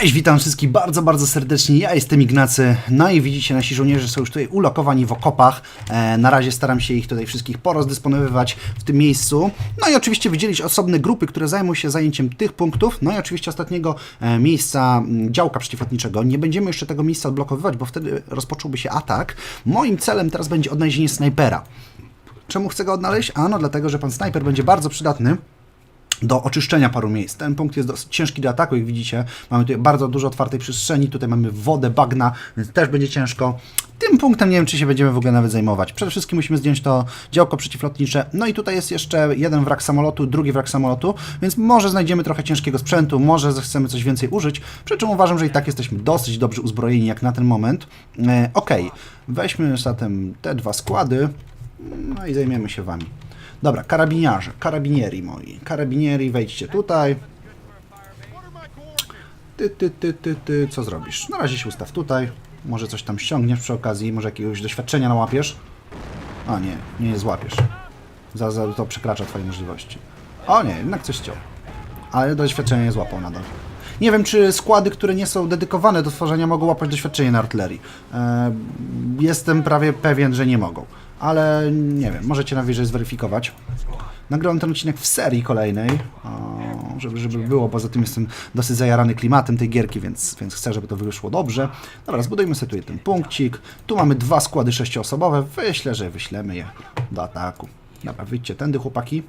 Cześć, witam wszystkich bardzo, bardzo serdecznie. Ja jestem Ignacy. No i widzicie, nasi żołnierze są już tutaj ulokowani w okopach. E, na razie staram się ich tutaj wszystkich porozdysponowywać w tym miejscu. No i oczywiście wydzielić osobne grupy, które zajmą się zajęciem tych punktów. No i oczywiście ostatniego e, miejsca działka przeciwlotniczego. Nie będziemy jeszcze tego miejsca odblokowywać, bo wtedy rozpocząłby się atak. Moim celem teraz będzie odnalezienie snajpera. Czemu chcę go odnaleźć? Ano dlatego, że pan snajper będzie bardzo przydatny do oczyszczenia paru miejsc. Ten punkt jest dosyć ciężki do ataku, jak widzicie. Mamy tutaj bardzo dużo otwartej przestrzeni, tutaj mamy wodę, bagna, więc też będzie ciężko. Tym punktem nie wiem, czy się będziemy w ogóle nawet zajmować. Przede wszystkim musimy zdjąć to działko przeciwlotnicze. No i tutaj jest jeszcze jeden wrak samolotu, drugi wrak samolotu, więc może znajdziemy trochę ciężkiego sprzętu, może chcemy coś więcej użyć, przy czym uważam, że i tak jesteśmy dosyć dobrze uzbrojeni jak na ten moment. E, ok, weźmy zatem te dwa składy, no i zajmiemy się wami. Dobra, karabiniarze, karabinieri moi. Karabinieri, wejdźcie tutaj. Ty, ty, ty, ty, ty, co zrobisz? Na razie się ustaw tutaj. Może coś tam ściągniesz przy okazji, może jakiegoś doświadczenia nałapiesz. A nie, nie złapiesz. Za, za to przekracza twoje możliwości. O nie, jednak coś ściął. Ale doświadczenia nie złapał nadal. Nie wiem, czy składy, które nie są dedykowane do tworzenia, mogą łapać doświadczenie na artylerii. E, jestem prawie pewien, że nie mogą. Ale nie wiem, możecie najwyżej zweryfikować. Nagrałem ten odcinek w serii kolejnej, żeby, żeby było. Poza tym jestem dosyć zajarany klimatem tej gierki, więc, więc chcę, żeby to wyszło dobrze. Dobra, zbudujmy sobie tutaj ten punkcik. Tu mamy dwa składy sześcioosobowe. Myślę, że wyślemy je do ataku. Dobra, wyjdźcie tędy, chłopaki.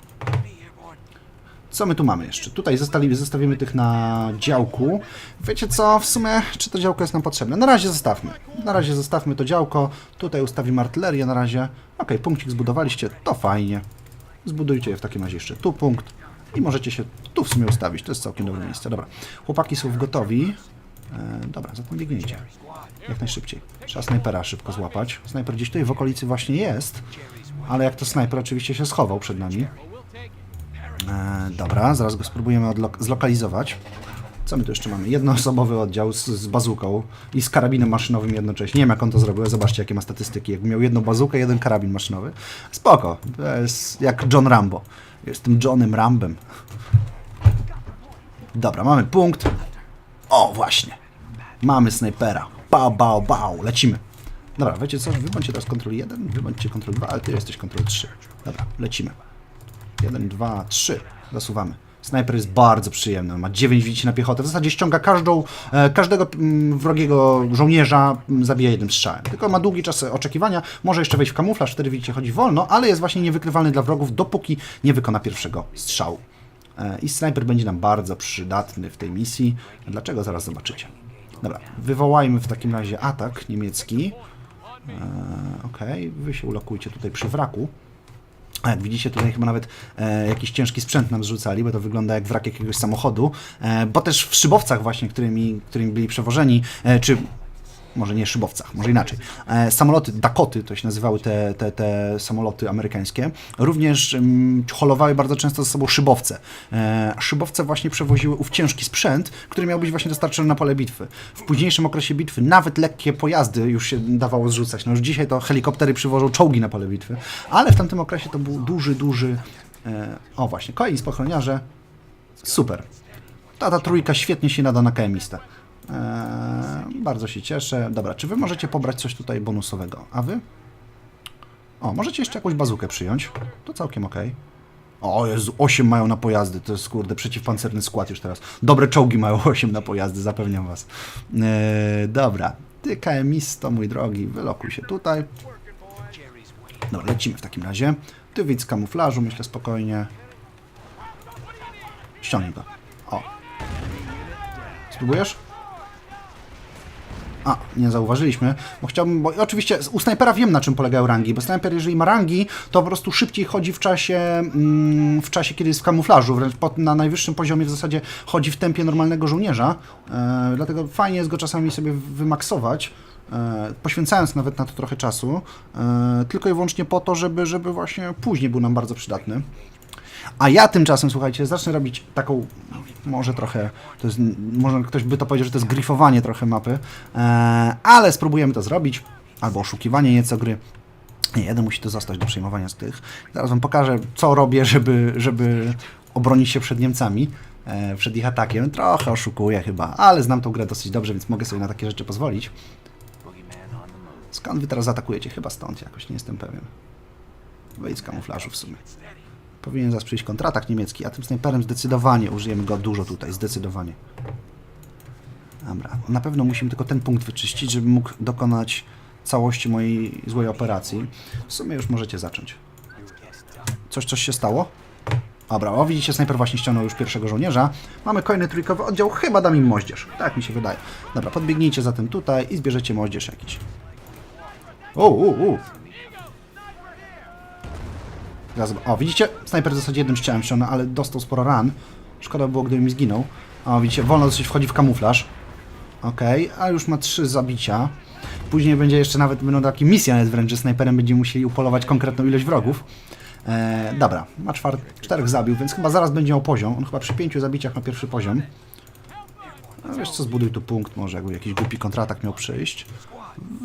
Co my tu mamy jeszcze? Tutaj zostawimy tych na działku. Wiecie co, w sumie, czy to działko jest nam potrzebne? Na razie zostawmy. Na razie zostawmy to działko. Tutaj ustawimy artylerię na razie. Ok, punkcik zbudowaliście, to fajnie. Zbudujcie je w takim razie jeszcze tu punkt. I możecie się tu w sumie ustawić. To jest całkiem dobre miejsce. Dobra, chłopaki są gotowi. E, dobra, zatem biegnijcie. Jak najszybciej. Trzeba snajpera szybko złapać. Snajper gdzieś tutaj w okolicy właśnie jest. Ale jak to snajper oczywiście się schował przed nami. E, dobra, zaraz go spróbujemy zlokalizować. Co my tu jeszcze mamy? Jednoosobowy oddział z, z bazuką i z karabinem maszynowym jednocześnie. Nie wiem jak on to zrobił, zobaczcie jakie ma statystyki. Jakby miał jedną bazukę, jeden karabin maszynowy. Spoko, to jest jak John Rambo. Jestem Johnem Rambem. Dobra, mamy punkt. O, właśnie. Mamy snajpera. Bał, bał, bał. Lecimy. Dobra, wiecie co? Wy bądźcie teraz kontrol 1, wy bądźcie kontrol 2, ale ty jesteś kontrol 3. Dobra, lecimy. 1, 2, 3. Zasuwamy. Snajper jest bardzo przyjemny. Ma 9 widzicie na piechotę. W zasadzie ściąga każdą, e, każdego mm, wrogiego żołnierza, mm, zabija jednym strzałem. Tylko ma długi czas oczekiwania. Może jeszcze wejść w kamuflaż, wtedy widzicie, chodzi wolno, ale jest właśnie niewykrywalny dla wrogów, dopóki nie wykona pierwszego strzału. E, I snajper będzie nam bardzo przydatny w tej misji. Dlaczego? Zaraz zobaczycie. Dobra, wywołajmy w takim razie atak niemiecki. E, Okej, wy się ulokujcie tutaj przy wraku. A jak widzicie, tutaj chyba nawet e, jakiś ciężki sprzęt nam zrzucali, bo to wygląda jak wrak jakiegoś samochodu. E, bo też w szybowcach właśnie, którymi, którymi byli przewożeni, e, czy może nie szybowcach, może inaczej. E, samoloty Dakoty, to się nazywały te, te, te samoloty amerykańskie, również mm, holowały bardzo często ze sobą szybowce. E, szybowce właśnie przewoziły ów ciężki sprzęt, który miał być właśnie dostarczony na pole bitwy. W późniejszym okresie bitwy nawet lekkie pojazdy już się dawało zrzucać. No już dzisiaj to helikoptery przywożą czołgi na pole bitwy, ale w tamtym okresie to był duży, duży... E, o właśnie, kolejni spochroniarze. Super. Ta, ta trójka świetnie się nada na KM-istę. Eee, bardzo się cieszę. Dobra, czy wy możecie pobrać coś tutaj bonusowego? A wy? O, możecie jeszcze jakąś bazukę przyjąć. To całkiem okej. O, Jezu, 8 mają na pojazdy. To jest, kurde, przeciwpancerny skład już teraz. Dobre czołgi mają 8 na pojazdy, zapewniam was. Eee, dobra. Ty, KMisto, mój drogi, wylokuj się tutaj. Dobra, lecimy w takim razie. Ty widz kamuflażu, myślę spokojnie. Ściągnij go. O. Spróbujesz? A, nie zauważyliśmy, bo chciałbym, bo oczywiście u snajpera wiem na czym polegają rangi, bo snajper jeżeli ma rangi, to po prostu szybciej chodzi w czasie, mm, w czasie kiedy jest w kamuflażu, wręcz na najwyższym poziomie w zasadzie chodzi w tempie normalnego żołnierza, e, dlatego fajnie jest go czasami sobie wymaksować, e, poświęcając nawet na to trochę czasu, e, tylko i wyłącznie po to, żeby, żeby właśnie później był nam bardzo przydatny. A ja tymczasem, słuchajcie, zacznę robić taką, może trochę, to jest, może ktoś by to powiedział, że to jest gryfowanie trochę mapy, e, ale spróbujemy to zrobić, albo oszukiwanie nieco gry. Nie, jeden musi to zostać do przejmowania z tych. Zaraz wam pokażę, co robię, żeby, żeby obronić się przed Niemcami. e, przed ich atakiem. Trochę oszukuję chyba, ale znam tą grę dosyć dobrze, więc mogę sobie na takie rzeczy pozwolić. Skąd wy teraz atakujecie? Chyba stąd jakoś, nie jestem pewien. Wyjdź z kamuflażu w sumie. Powinien zaraz przyjść kontratak niemiecki, a tym snajperem zdecydowanie użyjemy go dużo tutaj, zdecydowanie. Dobra, na pewno musimy tylko ten punkt wyczyścić, żeby mógł dokonać całości mojej złej operacji. W sumie już możecie zacząć. Coś, coś się stało? Dobra, o widzicie, snajper właśnie ściągnął już pierwszego żołnierza. Mamy kolejny trójkowy oddział, chyba dam im moździerz. Tak mi się wydaje. Dobra, podbiegnijcie zatem tutaj i zbierzecie moździerz jakiś. O, u, u. Zaraz, o, widzicie? Snajper w zasadzie jednym strzałem ściągnął, ale dostał sporo ran. Szkoda było, gdyby mi zginął. O, widzicie, wolno dosyć wchodzi w kamuflaż. Okej, a już ma trzy zabicia. Później będzie jeszcze nawet, będą takie misje nawet wręcz, że snajperem będziemy musieli upolować konkretną ilość wrogów. E, dobra, ma czwar- czterech zabił, więc chyba zaraz będzie miał poziom. On chyba przy pięciu zabiciach ma pierwszy poziom. No wiesz co, zbuduj tu punkt, może jakby jakiś głupi kontratak miał przyjść.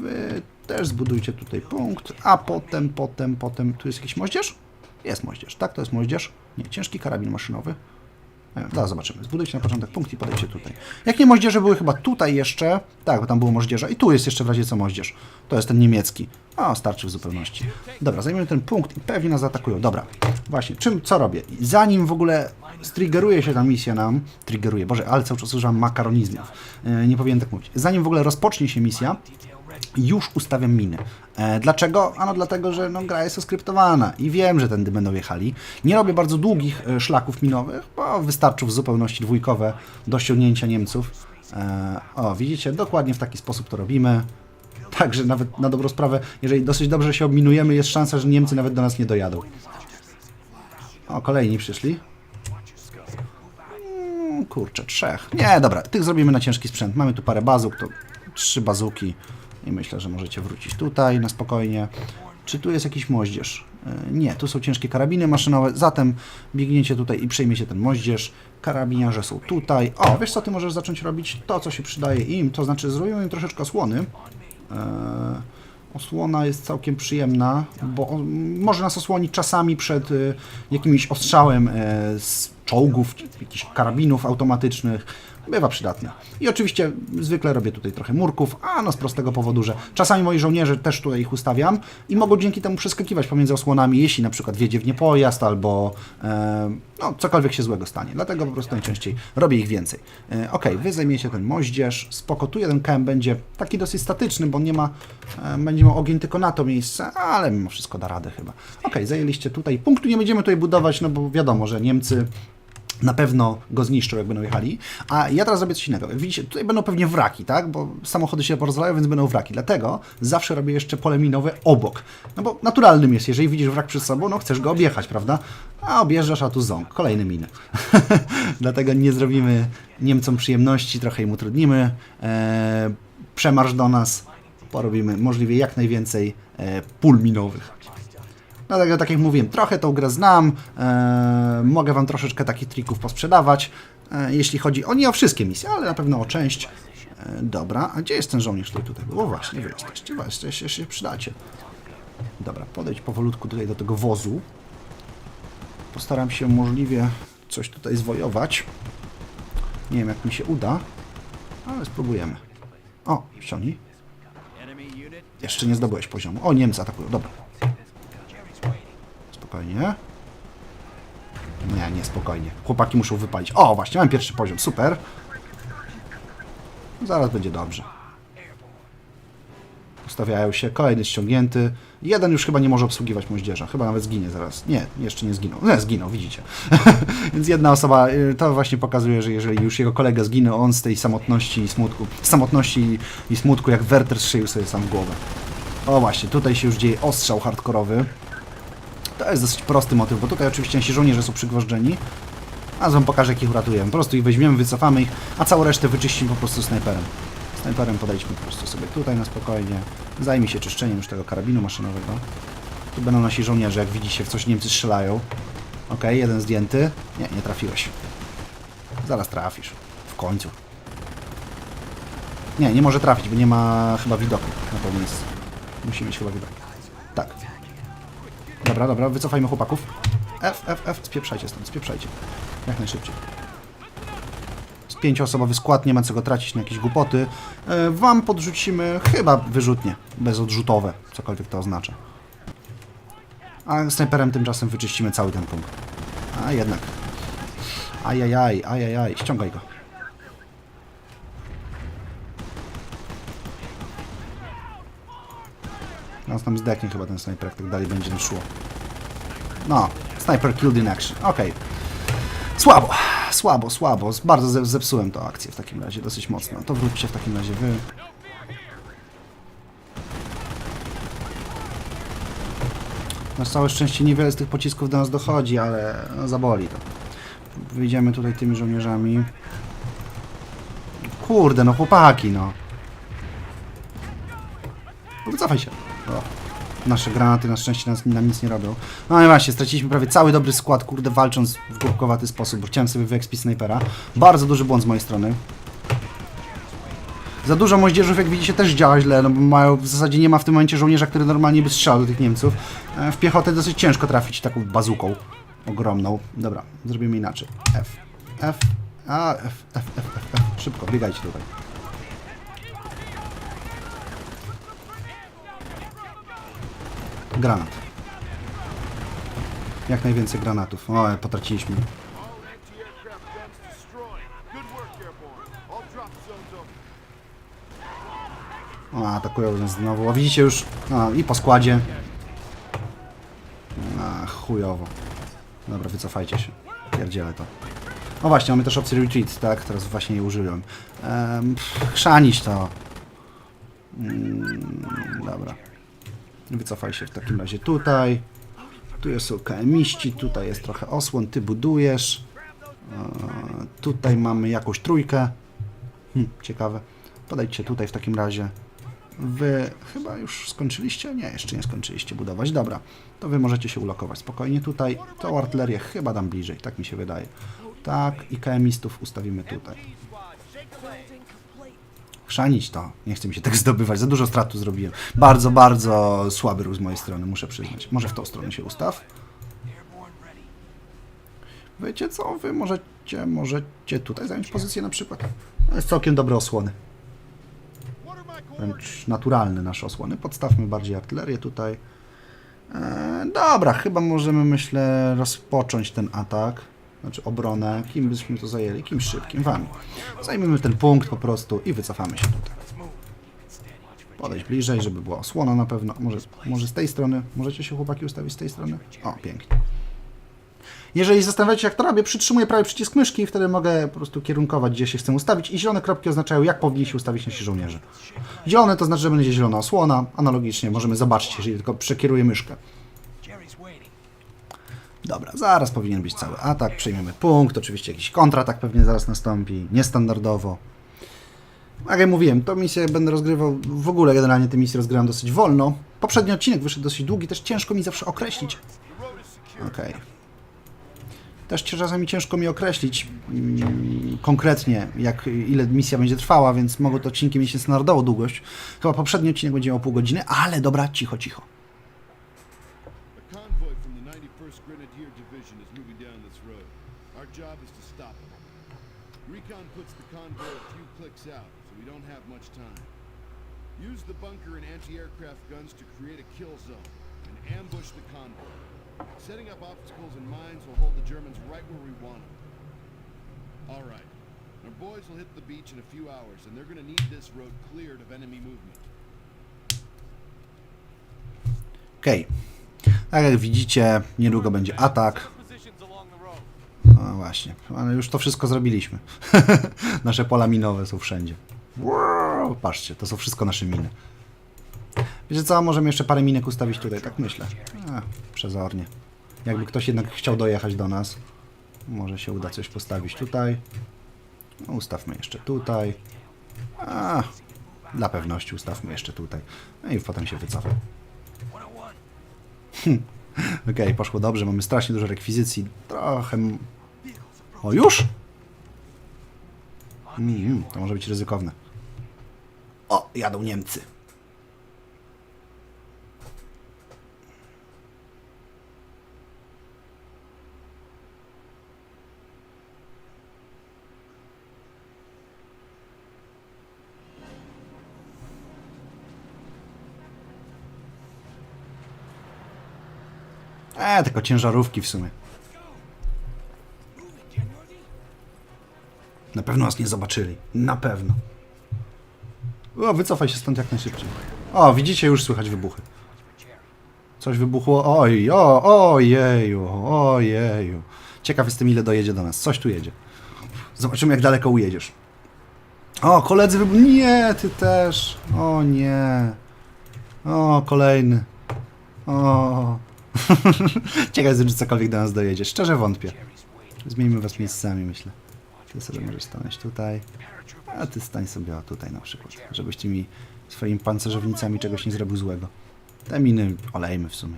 Wy też zbudujcie tutaj punkt, a potem, potem, potem, tu jest jakiś moździerz? Jest moździerz, tak, to jest moździerz. Nie, ciężki karabin maszynowy. Wiem, Zaraz zobaczymy. Zbudujcie na początek punkt i podejdźcie tutaj. Jak nie moździerze były chyba tutaj jeszcze. Tak, bo tam było moździerza. I tu jest jeszcze w razie co moździerz. To jest ten niemiecki. A, starczy w zupełności. Dobra, zajmiemy ten punkt i pewnie nas zaatakują. Dobra, właśnie, czym, co robię? Zanim w ogóle striggeruje się ta misja nam, triggeruje, Boże, ale cały czas używam makaronizmów. E, nie powinien tak mówić. Zanim w ogóle rozpocznie się misja, już ustawiam miny. E, dlaczego? Ano dlatego, że no, gra jest oskryptowana i wiem, że tędy będą jechali. Nie robię bardzo długich e, szlaków minowych, bo wystarczy w zupełności dwójkowe do ściągnięcia Niemców. E, o, widzicie, dokładnie w taki sposób to robimy. Także nawet na dobrą sprawę, jeżeli dosyć dobrze się obminujemy, jest szansa, że Niemcy nawet do nas nie dojadą. O, kolejni przyszli. Mm, Kurczę, trzech. Nie, dobra, tych zrobimy na ciężki sprzęt. Mamy tu parę bazuk, to trzy bazuki i myślę, że możecie wrócić tutaj na spokojnie. Czy tu jest jakiś moździerz? E, Nie, tu są ciężkie karabiny maszynowe, zatem biegniecie tutaj i przejmiecie ten moździerz. Karabiniarze są tutaj. O, wiesz co ty możesz zacząć robić? To, co się przydaje im, to znaczy zrobimy im troszeczkę osłony. Eee, osłona jest całkiem przyjemna, bo może nas osłonić czasami przed y, jakimś ostrzałem e, z czołgów, czy jakichś karabinów automatycznych. Bywa przydatna. I oczywiście zwykle robię tutaj trochę murków, a no z prostego powodu, że czasami moi żołnierze też tutaj ich ustawiam i mogą dzięki temu przeskakiwać pomiędzy osłonami, jeśli na przykład wjedzie w nie pojazd albo e, no, cokolwiek się złego stanie. Dlatego po prostu najczęściej robię ich więcej. E, ok, wy zajmiecie ten moździerz, spoko, tu jeden KM będzie taki dosyć statyczny, bo nie ma, e, będzie miał ogień tylko na to miejsce, ale mimo wszystko da radę chyba. Ok, zajęliście tutaj, punktu nie będziemy tutaj budować, no bo wiadomo, że Niemcy na pewno go zniszczą, jak będą jechali. A ja teraz robię coś innego. Widzicie, tutaj będą pewnie wraki, tak? Bo samochody się porozwalają, więc będą wraki. Dlatego zawsze robię jeszcze pole minowe obok. No bo naturalnym jest, jeżeli widzisz wrak przed sobą, no chcesz go objechać, prawda? A objeżdżasz, a tu ząg. Kolejne miny. Dlatego nie zrobimy Niemcom przyjemności, trochę im utrudnimy. Eee, przemarsz do nas. Porobimy możliwie jak najwięcej e, pól minowych. Dlatego, tak jak mówiłem, trochę tą grę znam, e, mogę Wam troszeczkę takich trików posprzedawać, e, jeśli chodzi o nie o wszystkie misje, ale na pewno o część. E, dobra, a gdzie jest ten żołnierz, który tutaj był? O właśnie, wy jesteście, wy jesteście, się przydacie. Dobra, podejdź powolutku tutaj do tego wozu. Postaram się możliwie coś tutaj zwojować. Nie wiem, jak mi się uda, ale spróbujemy. O, ściągnij. Jeszcze nie zdobyłeś poziomu. O, Niemcy atakują, dobra. Spokojnie. Nie, nie, spokojnie. Chłopaki muszą wypalić. O, właśnie, mam pierwszy poziom, super. Zaraz będzie dobrze. Ustawiają się, kolejny ściągnięty. Jeden już chyba nie może obsługiwać moździerza, chyba nawet zginie zaraz. Nie, jeszcze nie zginął. Nie, zginął, widzicie. Więc jedna osoba, y, to właśnie pokazuje, że jeżeli już jego kolega zginął, on z tej samotności i smutku, samotności i smutku jak Werter strzelił sobie sam głowę. O właśnie, tutaj się już dzieje ostrzał hardkorowy. To jest dosyć prosty motyw, bo tutaj oczywiście nasi żołnierze są przygwożdżeni. A wam pokażę, jak ich uratujemy. Po prostu ich weźmiemy, wycofamy ich, a całą resztę wyczyścimy po prostu snajperem. Snajperem podejdźmy po prostu sobie tutaj na spokojnie. Zajmij się czyszczeniem już tego karabinu maszynowego. Tu będą nasi żołnierze, jak widzicie, w coś Niemcy strzelają. Ok, jeden zdjęty. Nie, nie trafiłeś. Zaraz trafisz. W końcu. Nie, nie może trafić, bo nie ma chyba widoku na to miejsce. Musi mieć chyba widok. Tak. Dobra, dobra, wycofajmy chłopaków. F, F, F, spieprzajcie stąd, spieprzajcie. Jak najszybciej. pięcioosobowy skład, nie ma co go tracić na jakieś głupoty. E, Wam podrzucimy chyba wyrzutnie, bezodrzutowe, cokolwiek to oznacza. A snajperem tymczasem wyczyścimy cały ten punkt. A jednak. Ajajaj, ajajaj, ściągaj go. Nas tam zdechnie chyba ten snajper, jak tak dalej będzie nam szło. No, sniper killed in action. Okej. Słabo, słabo, słabo. Bardzo ze- zepsułem tą akcję w takim razie, dosyć mocno. To wróćcie w takim razie wy. Na całe szczęście niewiele z tych pocisków do nas dochodzi, ale no, zaboli to. Wyjdziemy tutaj tymi żołnierzami. Kurde, no chłopaki. No Wycofaj się. O. Nasze granaty na szczęście nas, nam nic nie robią. No i właśnie, straciliśmy prawie cały dobry skład, kurde, walcząc w głupkowaty sposób, bo chciałem sobie wyekspić snajpera. Bardzo duży błąd z mojej strony. Za dużo moździerzów, jak widzicie, też działa źle, no bo mają, w zasadzie nie ma w tym momencie żołnierza, który normalnie by strzelał do tych Niemców. E, W piechotę dosyć ciężko trafić taką bazuką ogromną. Dobra, zrobimy inaczej. F, F, a, F, F, F, F, F. Szybko, biegajcie tutaj. Granat. Jak najwięcej granatów. O, ale potraciliśmy. O, atakują nas znowu. O, widzicie już. A, i po składzie. A, chujowo. Dobra, wycofajcie się. Pierdzielę to. O właśnie, mamy też opcję retreat, tak? Teraz właśnie jej użyłem. Ehm, chrzanić to. Mm, dobra. Wycofaj się w takim razie tutaj. Tu jest są KMiści, tutaj jest trochę osłon, ty budujesz. Eee, tutaj mamy jakąś trójkę. Hm, ciekawe. Podejdźcie tutaj w takim razie. Wy chyba już skończyliście? Nie, jeszcze nie skończyliście budować. Dobra, to wy możecie się ulokować spokojnie tutaj. Tą artylerię chyba dam bliżej, tak mi się wydaje. Tak, i KMistów ustawimy tutaj. Chrzanić to. Nie chce mi się tak zdobywać. Za dużo strat tu zrobiłem. Bardzo, bardzo słaby ruch z mojej strony, muszę przyznać. Może w tą stronę się ustaw? Wiecie co? Wy możecie, możecie tutaj zająć pozycję na przykład. To jest całkiem dobre osłony. Wręcz naturalne nasze osłony. Podstawmy bardziej artylerię tutaj. E, dobra, chyba możemy, myślę, rozpocząć ten atak. Znaczy obronę. Kim byśmy to zajęli? Kim szybkim? Wami. Zajmiemy ten punkt po prostu i wycofamy się tutaj. Podejść bliżej, żeby była osłona na pewno. Może, może z tej strony. Możecie się chłopaki ustawić z tej strony? O, pięknie. Jeżeli zastanawiacie się, jak to robię, przytrzymuję prawy przycisk myszki i wtedy mogę po prostu kierunkować, gdzie się chcę ustawić. I zielone kropki oznaczają, jak powinni się ustawić nasi żołnierze. Zielone to znaczy, że będzie zielona osłona. Analogicznie możemy zobaczyć, jeżeli tylko przekieruję myszkę. Dobra, zaraz powinien być cały atak. Przejmiemy punkt. Oczywiście jakiś kontratak pewnie zaraz nastąpi. Niestandardowo. Jak ja mówiłem, to misję będę rozgrywał. W ogóle generalnie te misje rozgrywam dosyć wolno. Poprzedni odcinek wyszedł dosyć długi, też ciężko mi zawsze określić. Okej. Też czasami ciężko mi określić mm, konkretnie, jak ile misja będzie trwała, więc mogą to odcinki mieć standardową długość. Chyba poprzedni odcinek będzie miał pół godziny, ale dobra, cicho, cicho. Convoy a few clicks out, so we don't have much time. Use the bunker and anti-aircraft guns to create a kill zone and ambush the convoy. Setting up obstacles and mines will hold the Germans right where we want them. All right. Our boys will hit the beach in a few hours, and they're gonna need this road cleared of enemy movement. Okej. Tak jak widzicie, niedługo będzie atak. No właśnie, ale już to wszystko zrobiliśmy. nasze pola minowe są wszędzie. Wow, patrzcie, to są wszystko nasze miny. Wiecie co, możemy jeszcze parę minek ustawić tutaj, tak myślę. A, przezornie. Jakby ktoś jednak chciał dojechać do nas, może się uda coś postawić tutaj. No, ustawmy jeszcze tutaj. A, dla pewności ustawmy jeszcze tutaj. No i potem się wycofam. Okej, poszło dobrze, mamy strasznie dużo rekwizycji. Trochę... O, już? Mm, mm, to może być ryzykowne. O, jadą Niemcy. E, tylko ciężarówki w sumie. Na pewno nas nie zobaczyli. Na pewno. O, wycofaj się stąd jak najszybciej. O, widzicie, już słychać wybuchy. Coś wybuchło. Oj, o, ojeju, ojeju. Ciekaw jestem, ile dojedzie do nas. Coś tu jedzie. Zobaczymy, jak daleko ujedziesz. O, koledzy wybuchli. Nie, ty też. O, nie. O, kolejny. O. Ciekaw jestem, czy cokolwiek do nas dojedzie. Szczerze wątpię. Zmieńmy was miejscami, myślę. Ty sobie możesz stanąć tutaj. A ty stań sobie tutaj na przykład. Żebyście mi swoimi pancerzownicami czegoś nie zrobił złego. Te miny olejmy w sumie.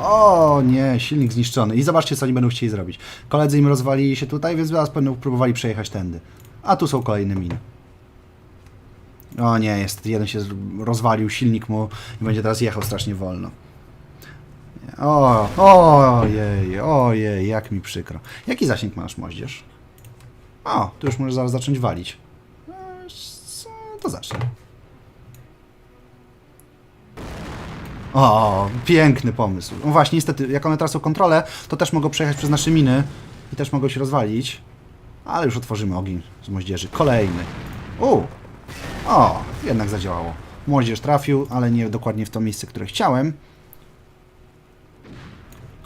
O nie, silnik zniszczony. I zobaczcie, co oni będą chcieli zrobić. Koledzy im rozwalili się tutaj, więc zaraz będą próbowali przejechać tędy. A tu są kolejne miny. O nie, jest. Jeden się rozwalił, silnik mu i będzie teraz jechał strasznie wolno. O, ojej, ojej, jak mi przykro. Jaki zasięg masz, moździerz? O, tu już możesz zaraz zacząć walić. E? To zacznij. O, piękny pomysł. No właśnie, niestety, jak one tracą kontrolę, to też mogą przejechać przez nasze miny i też mogą się rozwalić. Ale już otworzymy ogień z moździerzy. Kolejny. U. O, jednak zadziałało. Moździerz trafił, ale nie dokładnie w to miejsce, które chciałem.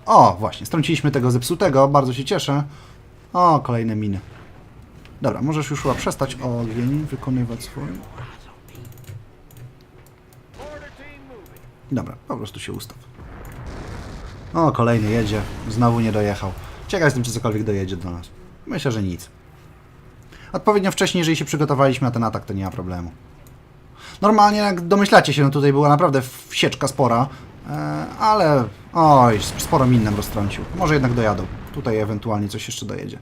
O, właśnie, strąciliśmy tego zepsutego, bardzo się cieszę. O, kolejne miny. Dobra, możesz już chyba przestać ogień wykonywać swój. Dobra, po prostu się ustaw. O, kolejny jedzie. Znowu nie dojechał. Ciekaw jestem, czy cokolwiek dojedzie do nas. Myślę, że nic. Odpowiednio wcześniej, jeżeli się przygotowaliśmy na ten atak, to nie ma problemu. Normalnie, jak domyślacie się, no tutaj była naprawdę wsieczka spora, e, ale oj, sporo min nam roztrącił. Może jednak dojadą. Tutaj ewentualnie coś jeszcze dojedzie.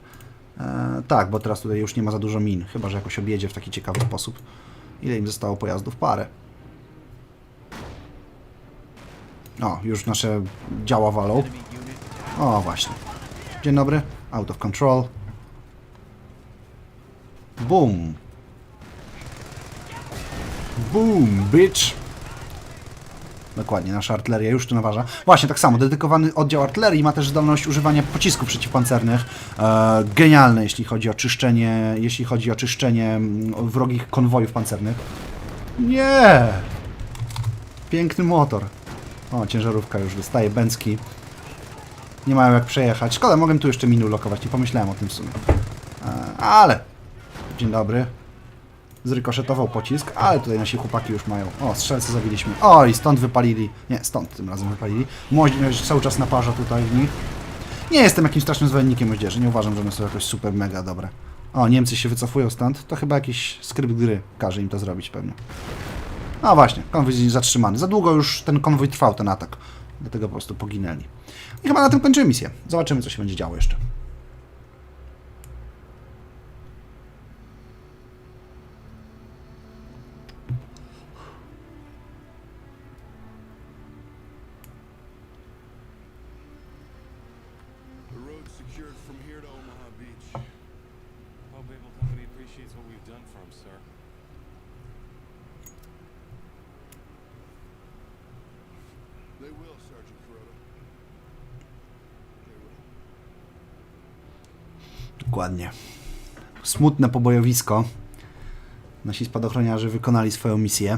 E, tak, bo teraz tutaj już nie ma za dużo min, chyba że jakoś objedzie w taki ciekawy sposób. Ile im zostało pojazdów? Parę. O, już nasze działa walą. O, właśnie. Dzień dobry. Out of control. Boom. Boom, bitch. Dokładnie, nasza artyleria już tu naważa. Właśnie, tak samo, dedykowany oddział artylerii ma też zdolność używania pocisków przeciwpancernych. E, genialne, jeśli chodzi o czyszczenie, jeśli chodzi o czyszczenie mm, wrogich konwojów pancernych. Nie! Piękny motor. O, ciężarówka już wystaje, bęcki. Nie mają jak przejechać. Szkoda, mogłem tu jeszcze minu lokować, nie pomyślałem o tym w sumie. E, ale... Dzień dobry. Zrykoszetował pocisk, ale tutaj nasi chłopaki już mają. O, strzelce zabiliśmy. O, i stąd wypalili. Nie, stąd tym razem wypalili. Moździerz cały czas naparza tutaj w nich. Nie jestem jakimś strasznym zwolennikiem moździerzy. Nie uważam, że one są jakoś super mega dobre. O, Niemcy się wycofują stąd. To chyba jakiś skrypt gry każe im to zrobić pewnie. No właśnie, konwój zatrzymany. Za długo już ten konwój trwał, ten atak. Dlatego po prostu poginęli. I chyba na tym kończymy misję. Zobaczymy, co się będzie działo jeszcze. Him, sir. They will, Sergeant Kuroda. They will. Dokładnie. Smutne pobojowisko. Nasi spadochroniarze wykonali swoją misję.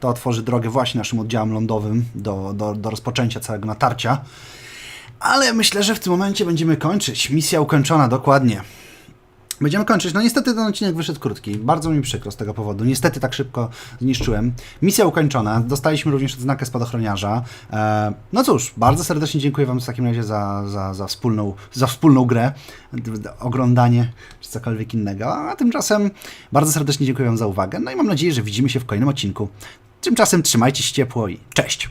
To otworzy drogę właśnie naszym oddziałom lądowym do, do, do rozpoczęcia całego natarcia. Ale myślę, że w tym momencie będziemy kończyć. Misja ukończona, dokładnie. Będziemy kończyć. No niestety ten odcinek wyszedł krótki. Bardzo mi przykro z tego powodu. Niestety tak szybko zniszczyłem. Misja ukończona. Dostaliśmy również odznakę spadochroniarza. E, no cóż, bardzo serdecznie dziękuję Wam w takim razie za, za, za, wspólną, za wspólną grę, oglądanie czy cokolwiek innego. A tymczasem bardzo serdecznie dziękuję Wam za uwagę. No i mam nadzieję, że widzimy się w kolejnym odcinku. Tymczasem trzymajcie się ciepło i cześć!